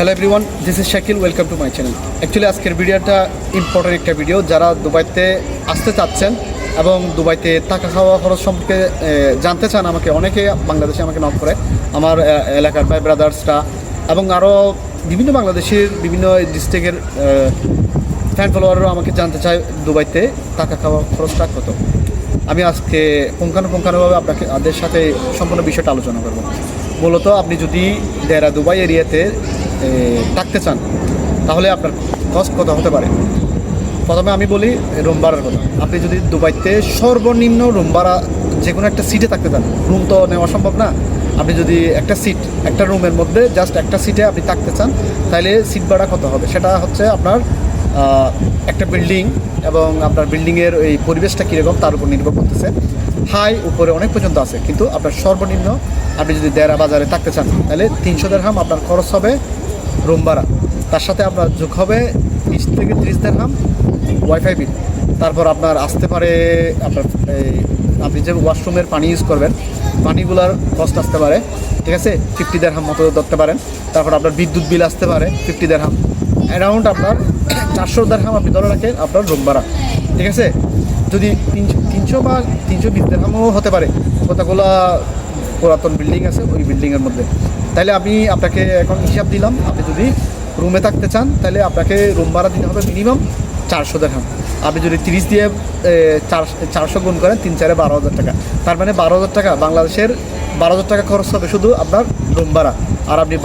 Hello everyone this is Shakil welcome to my channel actually আজকের ভিডিওটা important একটা video যারা দুবাইতে আসতে চাচ্ছেন এবং দুবাইতে থাকা খাওয়া খরচ সম্পর্কে জানতে চান, আমাকে অনেকে বাংলাদেশে আমাকে নক করে। আমার এলাকার ভাই ব্রাদার্সরা এবং আরও বিভিন্ন বাংলাদেশের বিভিন্ন ডিস্ট্রিক্টের ফ্যান ফলোয়াররাও আমাকে জানতে চায় দুবাইতে থাকা খাওয়া খরচটা কত। আমি আজকে পুঙ্খানুপুঙ্খানুভাবে আপনাকে তাদের সাথে সম্পূর্ণ বিষয়টা আলোচনা করব। মূলত আপনি যদি দেরা দুবাই এরিয়াতে থাকতে চান, তাহলে আপনার কস্ট কত হতে পারে? প্রথমে আমি বলি রুম ভাড়ার কথা। আপনি যদি দুবাইতে সর্বনিম্ন রুম ভাড়া যে কোনো একটা সিটে থাকতে চান রুম তো নেওয়া সম্ভব না। আপনি যদি একটা সিট একটা রুমের মধ্যে জাস্ট একটা সিটে আপনি থাকতে চান, তাহলে সিট ভাড়া কত হবে? সেটা হচ্ছে আপনার একটা বিল্ডিং এবং আপনার বিল্ডিংয়ের এই পরিবেশটা কীরকম, তার উপর নির্ভর করতেছে। হাই উপরে অনেক পর্যন্ত আছে, কিন্তু আপনার সর্বনিম্ন আপনি যদি দেড়া বাজারে থাকতে চান, তাহলে তিনশো দেড়হাম আপনার খরচ হবে রুম ভাড়া তার সাথে আপনার যোগ হবে বিশ থেকে ত্রিশ দেড়হাম ওয়াইফাই বিল তারপর আপনার আসতে পারে আপনার এই, আপনি যে ওয়াশরুমের পানি ইউজ করবেন, পানিগুলার কস্ট আসতে পারে, ঠিক আছে? ফিফটি দেড়হাম মতো ধরতে পারেন। তারপর আপনার বিদ্যুৎ বিল আসতে পারে ফিফটি দেড়হাম অ্যারাউন্ড আপনার চারশো দেড়হাম আপনি ধরে রাখেন আপনার রুম ভাড়া ঠিক আছে? যদি তিনশো তিনশো বা তিনশো বিশ দেড়হামও হতে পারে কতগুলো পুরাতন বিল্ডিং আছে, ওই বিল্ডিংয়ের মধ্যে। তাহলে আমি আপনাকে এখন হিসাব দিলাম, আপনি যদি রুমে থাকতে চান তাহলে আপনাকে রুম ভাড়া দিতে হবে মিনিমাম চারশো দেখান আপনি যদি তিরিশ দিয়ে চারশো গুণ করেন, তিন, চারে বারো হাজার টাকা। তার মানে বারো হাজার টাকা। বাংলাদেশের বারো হাজার টাকা খরচ হবে শুধু আপনার রুম ভাড়া। আর আপনি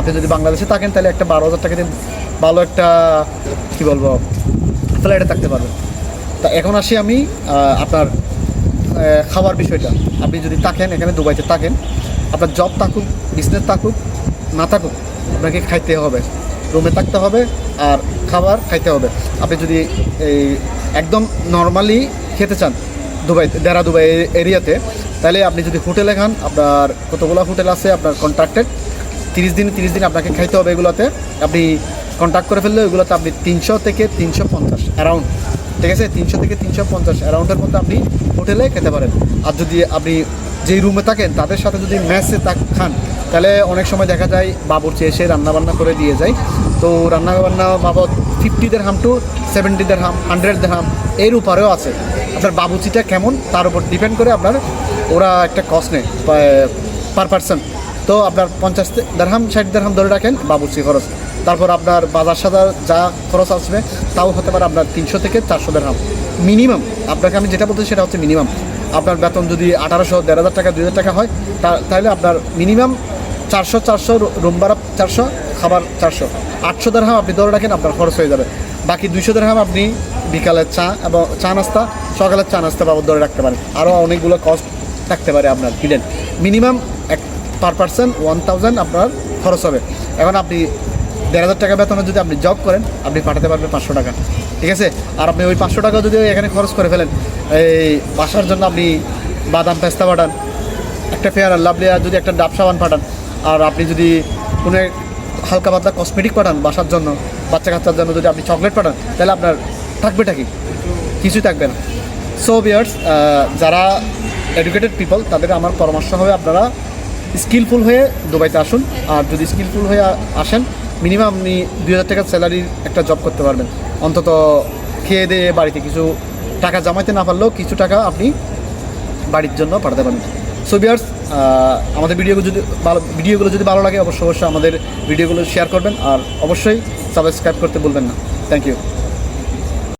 আপনি যদি বাংলাদেশে থাকেন তাহলে একটা বারো হাজার টাকা দিয়ে ভালো একটা, কী বলব ফ্লাইটে থাকতে পারবেন। তা এখন আসি আমি আপনার খাবার বিষয়টা। আপনি যদি থাকেন এখানে দুবাইতে থাকেন, আপনার জব থাকুক বিজনেস থাকুক, না থাকুক, আপনাকে খাইতে হবে। রুমে থাকতে হবে আর খাবার খাইতে হবে। আপনি যদি এই একদম নর্মালি খেতে চান দুবাই দেরা দুবাই এরিয়াতে, তাহলে আপনি যদি হোটেলে খান, আপনার কতগুলো হোটেল আছে আপনার কন্ট্রাক্টেড তিরিশ দিন তিরিশ দিন আপনাকে খাইতে হবে এগুলোতে। আপনি কন্ট্যাক্ট করে ফেললে ওইগুলোতে আপনি তিনশো থেকে তিনশো পঞ্চাশ অ্যারাউন্ড ঠিক আছে? তিনশো থেকে তিনশো পঞ্চাশ অ্যারাউন্ডের মধ্যে আপনি হোটেলে খেতে পারেন। আর যদি আপনি যেই রুমে থাকেন, তাদের সাথে যদি ম্যাচে খান, তাহলে অনেক সময় দেখা যায় বাবুর্চি এসে রান্নাবান্না করে দিয়ে যায়। তো রান্নাবান্না বাবদ ফিফটি হাম টু সেভেন্টি হাম হান্ড্রেড হাম এর উপরেও আছে। আপনার বাবুচিটা কেমন, তার উপর ডিপেন্ড করে আপনার ওরা একটা কস্ট নেয় পার পার্সন তো আপনার পঞ্চাশ দেড়হাম, ষাট দেড়হাম ধরে রাখেন, বাবুর্চি খরচ। তারপর আপনার বাজার সাজার যা খরচ আসবে, তাও হতে পারে আপনার তিনশো থেকে চারশো দেড়হাম। মিনিমাম, আপনাকে আমি যেটা বলতে সেটা হচ্ছে মিনিমাম। আপনার বেতন যদি আঠারোশো দেড় হাজার টাকা, দুই হাজার টাকা হয় তাহলে আপনার মিনিমাম চারশো চারশো, রুম ভাড়া চারশো, খাবার চারশো। আটশো দেড়হাম আপনি ধরে রাখেন, আপনার খরচ হয়ে যাবে। বাকি দুইশো দেড়হাম আপনি বিকালের চা এবং চা নাস্তা সকালের চা নাস্তা বাবদ ধরে রাখতে পারেন। আরও অনেকগুলো কস্ট থাকতে পারে আপনার হিডেন মিনিমাম এক পার পার্সন ওয়ান থাউজেন্ড আপনার খরচ হবে। এখন আপনি দেড় হাজার টাকা বেতনে যদি আপনি জব করেন, আপনি পাঠাতে পারবেন পাঁচশো টাকা। ঠিক আছে? আর আপনি ওই পাঁচশো টাকা যদি এখানে খরচ করে ফেলেন, এই বাসার জন্য আপনি বাদাম পেস্তা পাঠান, একটা ফেয়ার লাভলি যদি একটা ডাব সাবান পাঠান, আর আপনি যদি কোনো হালকা পাতলা কসমেটিক পাঠান বাসার জন্য, বাচ্চা কাচ্চার জন্য যদি আপনি চকলেট পাঠান, তাহলে আপনার থাকবেটা কি? কিছুই থাকবে না। সো বিয়ার্স যারা এডুকেটেড পিপল তাদের আমার পরামর্শ হবে আপনারা স্কিলফুল হয়ে দুবাইতে আসুন। আর যদি স্কিলফুল হয়ে আসেন মিনিমাম আপনি দুই হাজার টাকার স্যালারির একটা জব করতে পারবেন। অন্তত খেয়ে দিয়ে বাড়িতে কিছু টাকা জমাইতে না পারলেও কিছু টাকা আপনি বাড়ির জন্য পাঠাতে পারেন সো বিয়ার্স আমাদের ভিডিওগুলো যদি ভালো ভিডিওগুলো যদি ভালো লাগে, অবশ্যই অবশ্যই আমাদের ভিডিওগুলো শেয়ার করবেন। আর অবশ্যই সাবস্ক্রাইব করতে বলবেন না। Thank you